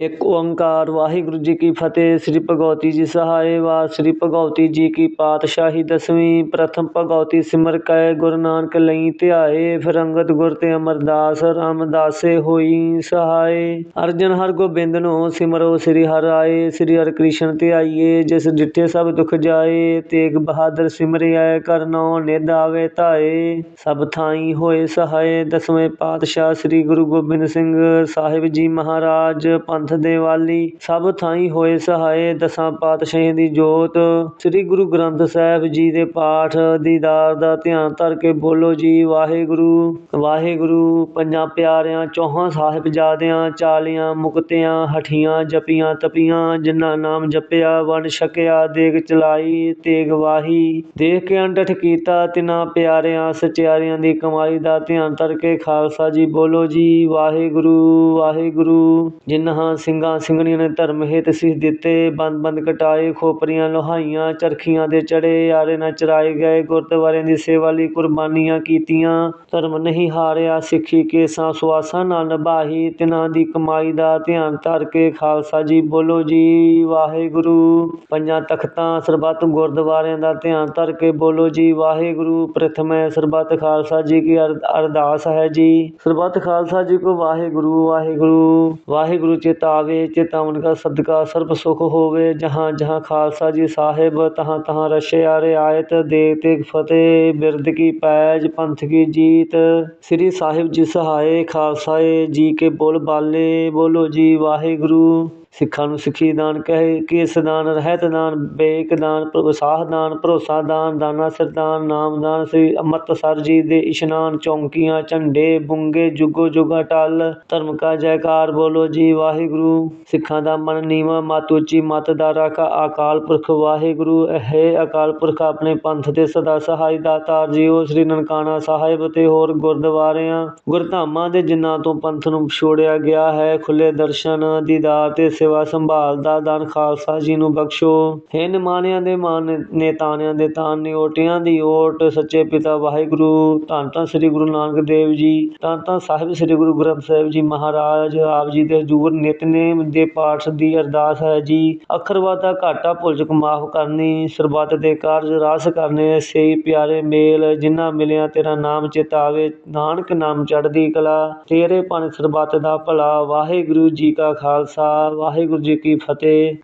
ਇੱਕ ਓੰਕਾਰ, ਵਾਹਿਗੁਰੂ ਜੀ ਕੀ ਫਤਿਹ, ਸ੍ਰੀ ਭਗਵਤੀ ਜੀ ਸਹਾਏ ਵਾ ਸ੍ਰੀ ਭਗਵਤੀ ਜੀ ਕੀ ਪਾਤਸ਼ਾਹੀ ਦਸਵੀਂ, ਪ੍ਰਥਮ ਭਗਵਤੀ ਸਿਮਰ ਕੈ, ਗੁਰੂ ਨਾਨਕ ਲਈ ਧਿਆਏ, ਫਿਰ ਗੁਰ ਤੇ ਅਮਰਦਾਸ, ਰਾਮਦਾਸੇ ਹੋਈ ਸਹਾਏ। ਅਰਜਨ ਹਰ ਗੋਬਿੰਦ ਨੂੰ ਸਿਮਰੋ, ਸ੍ਰੀ ਹਰਿ ਆਏ, ਸ੍ਰੀ ਹਰਿ ਕ੍ਰਿਸ਼ਨ ਧਿਆਈਏ ਜਿਸ ਡਿਠੇ ਸਭ ਦੁਖ ਜਾਏ, ਤੇਗ ਬਹਾਦਰ ਸਿਮਰਿਐ ਕਰਨੋ ਨਿਧ ਆਵੇ ਧਾਏ। ਸਭ ਥਾਈ ਹੋਏ ਸਹਾਏ, ਦਸਵੇਂ ਪਾਤਸ਼ਾਹ ਸ੍ਰੀ ਗੁਰੂ ਗੋਬਿੰਦ ਸਿੰਘ ਸਾਹਿਬ ਜੀ ਮਹਾਰਾਜ ਪੰਥ ਦੇ ਵਾਲੀ ਸਭ ਥਾਈ ਹੋਏ ਸਹਾਏ ਦਸਾਂ ਪਾਤਸ਼ਾਹੀ ਦੀ ਜੋਤ। ਸ੍ਰੀ ਗੁਰੂ ਗ੍ਰੰਥ ਸਾਹਿਬ ਜੀ ਦੇ ਪਾਠ ਦੀਦਾਰ ਦਾ ਧਿਆਨ ਧਰ ਕੇ ਬੋਲੋ ਜੀ, ਵਾਹਿਗੁਰੂ ਵਾਹਿਗੁਰੂ, ਪੰਜਾਂ ਪਿਆਰਿਆਂ, ਚੌਹਾਂ ਸਾਹਿਬਜ਼ਾਦਿਆਂ, ਚਾਲੀਆਂ ਮੁਕਤਿਆਂ, ਹਠੀਆਂ ਜਪੀਆਂ, ਤਪੀਆਂ, ਜਿਨ੍ਹਾਂ ਨਾਮ ਜਪਿਆ, ਵੰਡ ਛਕਿਆ, ਦੇਗ ਚਲਾਈ, ਤੇਗ ਵਾਹੀ। ਦੇਖ ਕੇ ਅੰਡਠ ਕੀਤਾ, ਤਿਨਾਂ ਪਿਆਰਿਆਂ, ਸਚਿਆਰਿਆਂ ਦੀ ਕਮਾਈ ਦਾ ਧਿਆਨ ਧਰ ਕੇ ਖਾਲਸਾ ਜੀ ਬੋਲੋ ਜੀ, ਵਾਹਿਗੁਰੂ ਵਾਹਿਗੁਰੂ। ਜਿਨ੍ਹਾਂ ਸਿੰਘਾਂ ਸਿੰਘਣੀਆਂ ਨੇ ਧਰਮ ਹੇਤ ਸਿੱਖ ਦਿੱਤੇ, ਬੰਦ ਬੰਦ ਕਟਾਏ, ਖੋਪਰੀਆਂ ਲੋਹਾਈਆਂ, ਚਰਖੀਆਂ ਦੇ ਚੜੇ, ਆਰੇ ਨਾ ਚਰਾਏ ਗਏ, ਗੁਰਦੁਆਰਿਆਂ ਦੀ ਸੇਵਾ ਲਈ ਕੁਰਬਾਨੀਆਂ ਕੀਤੀਆਂ। ਧਰਮ ਨਹੀਂ ਹਾਰਿਆ ਸਿੱਖੀ ਕੇਸਾਂ ਸੁਆਸਾਂ ਨਾਲ ਨਿਭਾਈ ਤਿਨਾਂ ਦੀ ਕਮਾਈ ਦਾ ਧਿਆਨ ਧਰ ਕੇ ਖਾਲਸਾ ਜੀ ਬੋਲੋ ਜੀ, ਵਾਹਿਗੁਰੂ। ਪੰਜਾਂ ਤਖਤਾਂ ਸਰਬੱਤ ਗੁਰਦੁਆਰਿਆਂ ਦਾ ਧਿਆਨ ਧਰ ਕੇ ਬੋਲੋ ਜੀ, ਵਾਹਿਗੁਰੂ। ਪ੍ਰਥਮੈ ਸਰਬੱਤ ਖਾਲਸਾ ਜੀ ਕੀ ਅਰ- ਅਰਦਾਸ ਹੈ ਜੀ। ਸਰਬੱਤ ਖਾਲਸਾ ਜੀ ਕੋ ਵਾਹਿਗੁਰੂ ਵਾਹਿਗੁਰੂ। ਵਾਹਿਗੁਰੂ ਚੇਤ ਚੇਤਾਵੇ ਚੇਤਾਵਨ ਕਾ ਸਦਕਾ, ਸਰਬ ਸੁਖ ਹੋਵੇ, ਜਹਾਂ ਜਹਾਂ ਖਾਲਸਾ ਜੀ ਸਾਹਿਬ, ਤਹਾਂ ਤਹਾਂ ਰਸ਼ਿਆ ਰਿਆਇਤ ਦੇ ਤੇ ਫਤਿਹ ਬਿਰਦ ਕੀ ਪੈਜ, ਪੰਥ ਕੀ ਜੀਤ। ਸ੍ਰੀ ਸਾਹਿਬ ਜੀ ਸਹਾਏ, ਖਾਲਸਾਏ ਜੀ ਕੇ ਬੋਲ ਬਾਲੇ, ਬੋਲੋ ਜੀ ਵਾਹਿਗੁਰੂ। ਸਿੱਖਾਂ ਨੂੰ ਸਿੱਖੀ ਦਾਨ ਕਹੇ, ਕੇਸ ਦਾਨ, ਰਹਿਤ ਦਾਨ, ਬੇਕ ਦਾਨ ਪ੍ਰਵਸਾਹ ਦਾਨ, ਭਰੋਸਾ ਦਾਨ, ਦਾਨਾ ਸਰਦਾਨ ਨਾਮ ਦਾਨ, ਸ੍ਰੀ ਅੰਮ੍ਰਿਤਸਰ ਜੀ ਦੇ ਇਸ਼ਨਾਨ, ਚੌਂਕੀਆਂ, ਝੰਡੇ, ਬੁੰਗੇ, ਜੁਗੋ ਜੁਗਾ ਟਲ, ਧਰਮ ਕਾ ਜੈਕਾਰ ਬੋਲੋ ਜੀ, ਵਾਹਿਗੁਰੂ। ਸਿੱਖਾਂ ਦਾ ਮਨ ਨੀਵਾ, ਮਤ ਉੱਚੀ, ਮਤ ਦਾ ਰਾਖਾ, ਅਕਾਲ ਪੁਰਖ ਵਾਹਿਗੁਰੂ। ਹੈ ਅਕਾਲ ਪੁਰਖ ਆਪਣੇ ਪੰਥ ਦੇ ਸਦਾ ਸਹਾਈ ਦਾਤਾਰ ਜੀਓ ਸ੍ਰੀ ਨਨਕਾਣਾ ਸਾਹਿਬ ਤੇ ਹੋਰ ਗੁਰਦੁਆਰਿਆਂ, ਗੁਰਧਾਮਾਂ ਦੇ ਜਿਨ੍ਹਾਂ ਤੋਂ ਪੰਥ ਨੂੰ ਛੋੜਿਆ ਗਿਆ ਹੈ ਖੁੱਲੇ ਦਰਸ਼ਨ, ਦੀਦਾਰ ਤੇ ਸੇਵਾ ਸੰਭਾਲ ਦਾ ਦਾਨ ਖਾਲਸਾ ਜੀ ਨੂੰ ਬਖਸ਼ੋ। ਹੈ ਨਿਮਾਣਿਆਂ ਦੇ ਮਾਨ ਨੇਤਾਣਿਆਂ ਦੇ ਤਾਨ ਨਿਓਟਿਆਂ ਦੀ ਓਟ, ਸੱਚੇ ਪਿਤਾ ਵਾਹਿਗੁਰੂ। ਧੰਨ ਧੰਨ ਸ੍ਰੀ ਗੁਰੂ ਨਾਨਕ ਦੇਵ ਜੀ, ਧੰਨ ਧੰਨ ਸਾਹਿਬ ਸ੍ਰੀ ਗੁਰੂ ਗ੍ਰੰਥ ਸਾਹਿਬ ਜੀ ਮਹਾਰਾਜ। ਆਪ ਜੀ ਦੇ ਹਜ਼ੂਰ ਨਿਤਨੇਮ ਦੇ ਪਾਠ ਦੀ ਅਰਦਾਸ ਹੈ ਜੀ। ਅੱਖਰਵਾਦਾ ਘਾਟਾ ਭੁੱਲ ਚੁੱਕ ਮਾਫ ਕਰਨੀ, ਸਰਬੱਤ ਦੇ ਕਾਰਜ ਰਾਸ ਕਰਨੇ ਸਹੀ ਪਿਆਰੇ ਮੇਲ ਜਿਨ੍ਹਾਂ ਮਿਲਿਆ ਤੇਰਾ ਨਾਮ ਚਿਤਾਵੇ। ਨਾਨਕ ਨਾਮ ਚੜ੍ਹਦੀ ਕਲਾ, ਤੇਰੇ ਪਨ ਸਰਬੱਤ ਦਾ ਭਲਾ। ਵਾਹਿਗੁਰੂ ਜੀ ਕਾ ਖਾਲਸਾ ਵਾਹਿ ਵਾਹਿਗੁਰੂ ਜੀ ਕੀ ਫਤਿਹ।